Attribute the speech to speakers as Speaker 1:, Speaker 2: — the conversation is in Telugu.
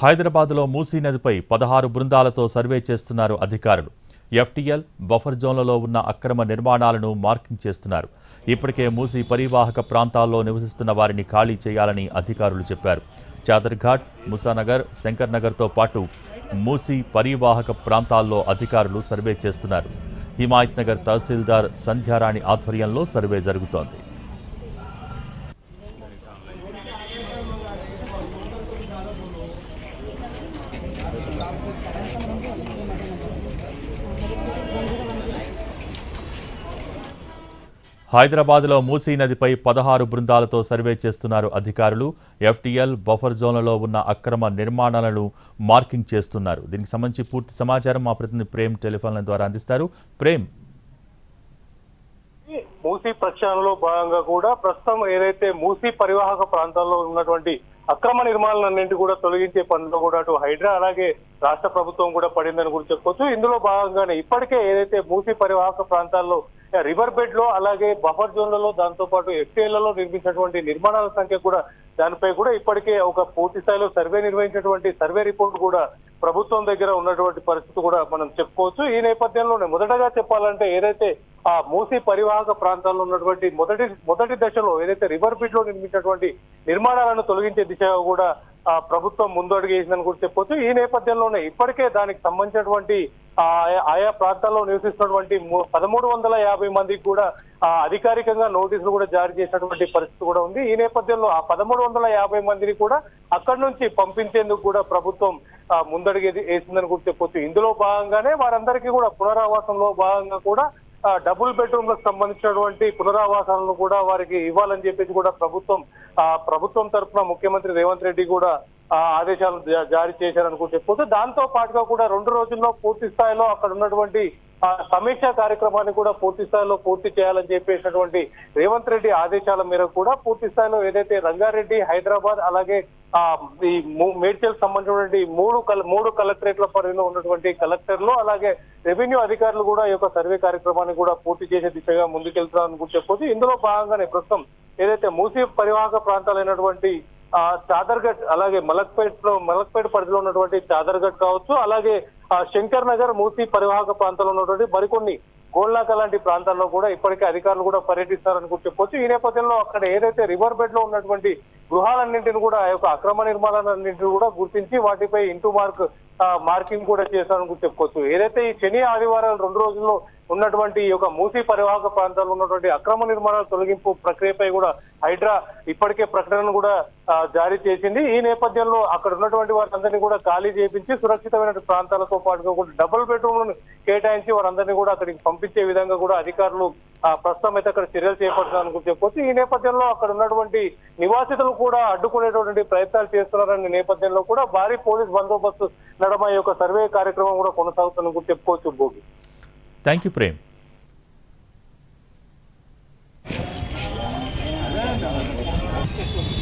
Speaker 1: హైదరాబాద్లో మూసీ నదిపై పదహారు బృందాలతో సర్వే చేస్తున్నారు అధికారులు. ఎఫ్టీఎల్ బఫర్ జోన్లలో ఉన్న అక్రమ నిర్మాణాలను మార్కింగ్ చేస్తున్నారు. ఇప్పటికే మూసీ పరివాహక ప్రాంతాల్లో నివసిస్తున్న వారిని ఖాళీ చేయాలని అధికారులు చెప్పారు. చాదర్ఘాట్ ముసానగర్ శంకర్ నగర్తో పాటు మూసీ పరివాహక ప్రాంతాల్లో అధికారులు సర్వే చేస్తున్నారు. హిమాయత్ నగర్ తహసీల్దార్ సంధ్యారాణి ఆధ్వర్యంలో సర్వే జరుగుతోంది. హైదరాబాద్లో మూసీ నదిపై పదహారు బృందాలతో సర్వే చేస్తున్నారు అధికారులు. ఎఫ్టీఎల్ బఫర్ జోన్లలో ఉన్న అక్రమ నిర్మాణాలను మార్కింగ్ చేస్తున్నారు. దీనికి సంబంధించి పూర్తి సమాచారం మా ప్రతినిధి ప్రేమ్ టెలిఫోన్ల ద్వారా అందిస్తారు. ప్రేమ్.
Speaker 2: మూసీ ప్రక్షాళనలో భాగంగా కూడా ప్రస్తుతం ఏదైతే మూసీ పరివాహక ప్రాంతాల్లో ఉన్నటువంటి అక్రమ నిర్మాణాలన్నింటి కూడా తొలగించే పనిలో కూడా అటు హైడ్రా అలాగే రాష్ట్ర ప్రభుత్వం కూడా పడిందని కూడా చెప్పుకోవచ్చు. ఇందులో భాగంగానే ఇప్పటికే ఏదైతే మూసీ పరివాహక ప్రాంతాల్లో రివర్ బెడ్లో అలాగే బఫర్ జోన్లలో దాంతో పాటు ఎఫ్టీఎల్లలో నిర్మించినటువంటి నిర్మాణాల సంఖ్య కూడా దానిపై కూడా ఇప్పటికే ఒక పూర్తి స్థాయిలో సర్వే నిర్వహించినటువంటి సర్వే రిపోర్ట్ కూడా ప్రభుత్వం దగ్గర ఉన్నటువంటి పరిస్థితి కూడా మనం చెప్పుకోవచ్చు. ఈ నేపథ్యంలోనే మొదటగా చెప్పాలంటే ఏదైతే ఆ మూసీ పరివాహక ప్రాంతాల్లో ఉన్నటువంటి మొదటి మొదటి దశలో ఏదైతే రివర్ బిడ్లో నిర్మించినటువంటి నిర్మాణాలను తొలగించే దిశగా కూడా ఆ ప్రభుత్వం ముందడుగు వేసిందని కూడా చెప్పొచ్చు. ఈ నేపథ్యంలోనే ఇప్పటికే దానికి సంబంధించినటువంటి ఆయా- ప్రాంతాల్లో నివసిస్తున్నటువంటి పదమూడు వందల యాభై మందికి కూడా అధికారికంగా నోటీసులు కూడా జారీ చేసినటువంటి పరిస్థితి కూడా ఉంది. ఈ నేపథ్యంలో ఆ పదమూడు వందల యాభై మందిని కూడా అక్కడి నుంచి పంపించేందుకు కూడా ప్రభుత్వం ఆ, ముందడుగు వేసిందని కూడా చెప్పొచ్చు. ఇందులో భాగంగానే వారందరికీ కూడా పునరావాసంలో భాగంగా కూడా డబుల్ బెడ్రూమ్లకు సంబంధించినటువంటి పునరావాసాలను కూడా వారికి ఇవ్వాలని చెప్పేసి కూడా ప్రభుత్వం ఆ ప్రభుత్వం తరఫున ముఖ్యమంత్రి రేవంత్ రెడ్డి కూడా ఆదేశాలు జారీ చేశారని కూడా దాంతో పాటుగా కూడా రెండు రోజుల్లో పూర్తి స్థాయిలో అక్కడ ఉన్నటువంటి సమీక్ష కార్యక్రమాన్ని కూడా పూర్తి స్థాయిలో పూర్తి చేయాలని చెప్పేసినటువంటి రేవంత్ రెడ్డి ఆదేశాల మేరకు కూడా పూర్తి స్థాయిలో ఏదైతే రంగారెడ్డి హైదరాబాద్ అలాగే ఆ ఈ మేడ్చల్ సంబంధించినటువంటి మూడు కల మూడు కలెక్టరేట్ల పరిధిలో ఉన్నటువంటి కలెక్టర్లు అలాగే రెవెన్యూ అధికారులు కూడా ఈ యొక్క సర్వే కార్యక్రమాన్ని కూడా పూర్తి చేసే దిశగా ముందుకెళ్తున్నారని కూడా చెప్పొచ్చు ఇందులో భాగంగానే ప్రస్తుతం ఏదైతే మూసీ పరివాహక ప్రాంతాలైనటువంటి చాదర్ఘట్ అలాగే మలక్పేట్లో మలక్పేట్ పరిధిలో ఉన్నటువంటి చాదర్ఘట్ కావచ్చు అలాగే ఆ శంకర్ నగర్ మూసీ పరివాహక ప్రాంతంలో ఉన్నటువంటి మరికొన్ని గోల్నాక లాంటి ప్రాంతాల్లో కూడా ఇప్పటికే అధికారులు కూడా పర్యటిస్తారని కూడా చెప్పొచ్చు. ఈ నేపథ్యంలో అక్కడ ఏదైతే రివర్ బెడ్లో ఉన్నటువంటి గృహాలన్నింటిని కూడా ఆ యొక్క అక్రమ నిర్మాణాలన్నింటిని కూడా గుర్తించి వాటిపై ఇంటూ మార్క్ మార్కింగ్ కూడా చేశారని చెప్పుకోవచ్చు. ఏదైతే ఈ శని ఆదివారాలు రెండు రోజుల్లో ఉన్నటువంటి ఈ యొక్క మూసీ పరివాహక ప్రాంతాల్లో ఉన్నటువంటి అక్రమ నిర్మాణాల తొలగింపు ప్రక్రియపై కూడా హైడ్రా ఇప్పటికే ప్రకటనను కూడా జారీ చేసింది. ఈ నేపథ్యంలో అక్కడ ఉన్నటువంటి వారందరినీ కూడా ఖాళీ చేయించి సురక్షితమైన ప్రాంతాలతో పాటుగా కూడా డబుల్ బెడ్రూమ్లను కేటాయించి వారందరినీ కూడా అక్కడికి పంపించే విధంగా కూడా అధికారులు ప్రస్తుతం అయితే అక్కడ చర్యలు చేపడుతున్నారని చెప్పొచ్చు ఈ నేపథ్యంలో అక్కడ ఉన్నటువంటి నివాసితులు కూడా అడ్డుకునేటువంటి ప్రయత్నాలు చేస్తున్నారనే నేపథ్యంలో కూడా భారీ పోలీస్ బందోబస్తు నడమ యొక్క సర్వే కార్యక్రమం కూడా కొనసాగుతున్న చెప్పుకోవచ్చు Bhogi
Speaker 1: thank you Prem Thank you.